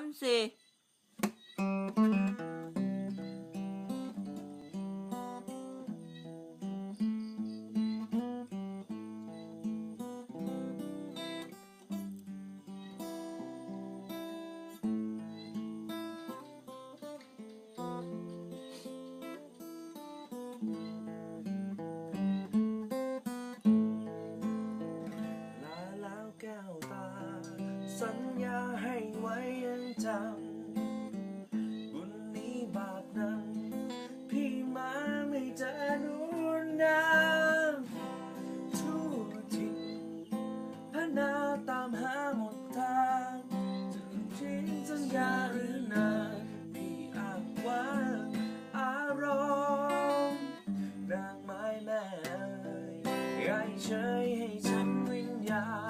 ามสี่ล สัญญาให้ไว้ยังจำบุญนี้บาปนั้น พี่มาไม่เจอนูนนาทั่วทิศพนาตามหาหมดทางจะทิ้งสัญญาหรือนานพี่อ้างว่าอารมณ์นางไม้แม่ไอ้เฉยให้ฉันวิญญาณ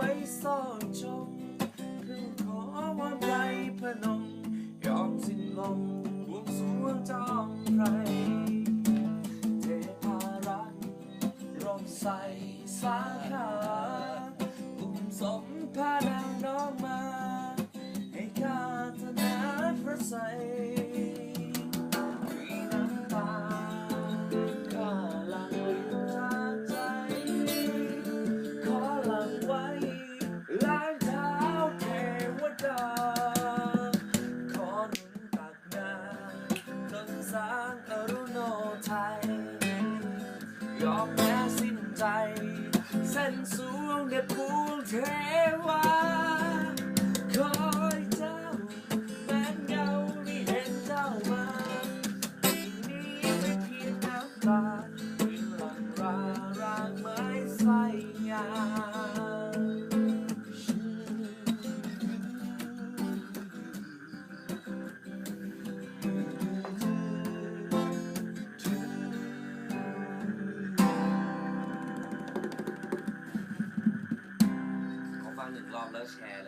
ไว้ซ่อนชมคือขอวอนไรพนม ยอมสิ้นลมบวงสรวงจอมไพรเทพารักษ์ร่มใสสาขาอุ้มสมพ อมแม้สิ้นใจ เส้นสูงเด็ดพวงเทว Yes,